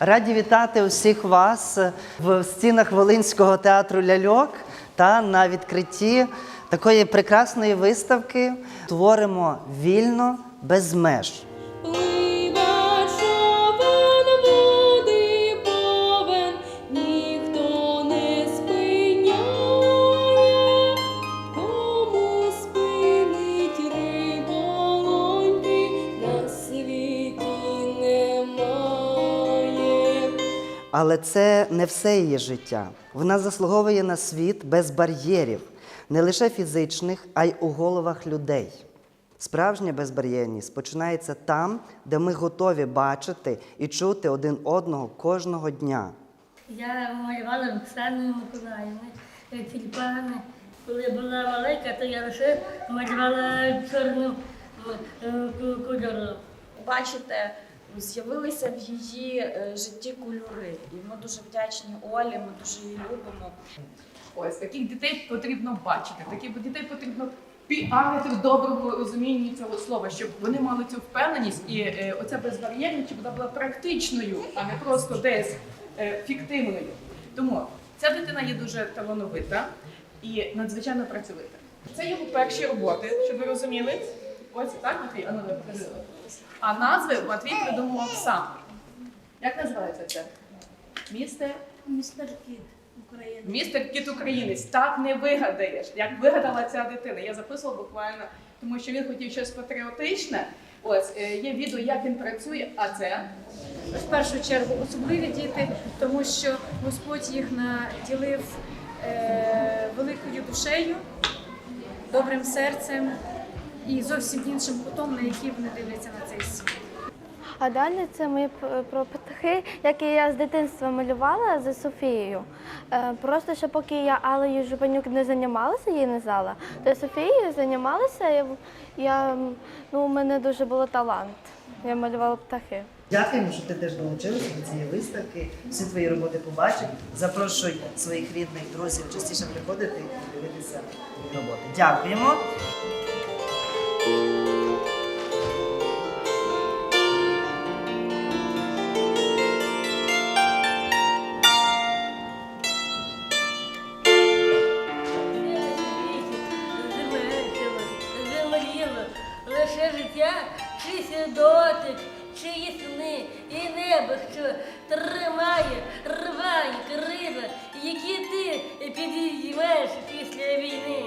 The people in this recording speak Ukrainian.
Раді вітати усіх вас в стінах Волинського театру ляльок та на відкритті такої прекрасної виставки Творимо вільно без меж. Але це не все її життя. Вона заслуговує на світ без бар'єрів, не лише фізичних, а й у головах людей. Справжня безбар'єрність починається там, де ми готові бачити і чути один одного кожного дня. Я малювала Оксаною Миколаївною е, тюльпани. Коли була маленька, то я лише малювала чорним е, кольором. бачите, з'явилися в її е, житті кольори. І ми дуже вдячні Олі, ми дуже її любимо. Ось таких дітей потрібно бачити. Таких дітей потрібно піарити в доброму розумінні цього слова, щоб вони мали цю впевненість і е, оця безбар'єрність, вона була практичною, а не просто десь е, фіктивною. Тому ця дитина є дуже талановита і надзвичайно працьовита. Це його перші роботи, щоб ви розуміли. Ось так, Матвій, а ну давай, покажи. А назви Матвій придумував сам. Як називається це? Місце Містер Кіт України. Містер Кіт Українець, так не вигадаєш, як вигадала ця дитина. Я записувала буквально, тому що він хотів щось патріотичне. Ось е, є відео, як він працює, а це в першу чергу особливі діти, тому що Господь їх наділив е, великою душею, добрим серцем і зовсім іншим кутом, на який вони дивляться на цей світ. А далі це мої про птахи, які я з дитинства малювала за Софією. Е, Просто що поки я Алею Жупанюк не займалася, її не знала, то Софією займалася. Я, я, ну, у мене дуже був талант. Я малювала птахи. Дякуємо, що ти теж долучилася до цієї виставки. Всі твої роботи побачив. Запрошуй своїх рідних друзів частіше приходити і дивитися роботи. Дякуємо. Життя, чийсь дотик, чиї сни, і небо, що тримає, рває крила, які ти підіймеш після війни.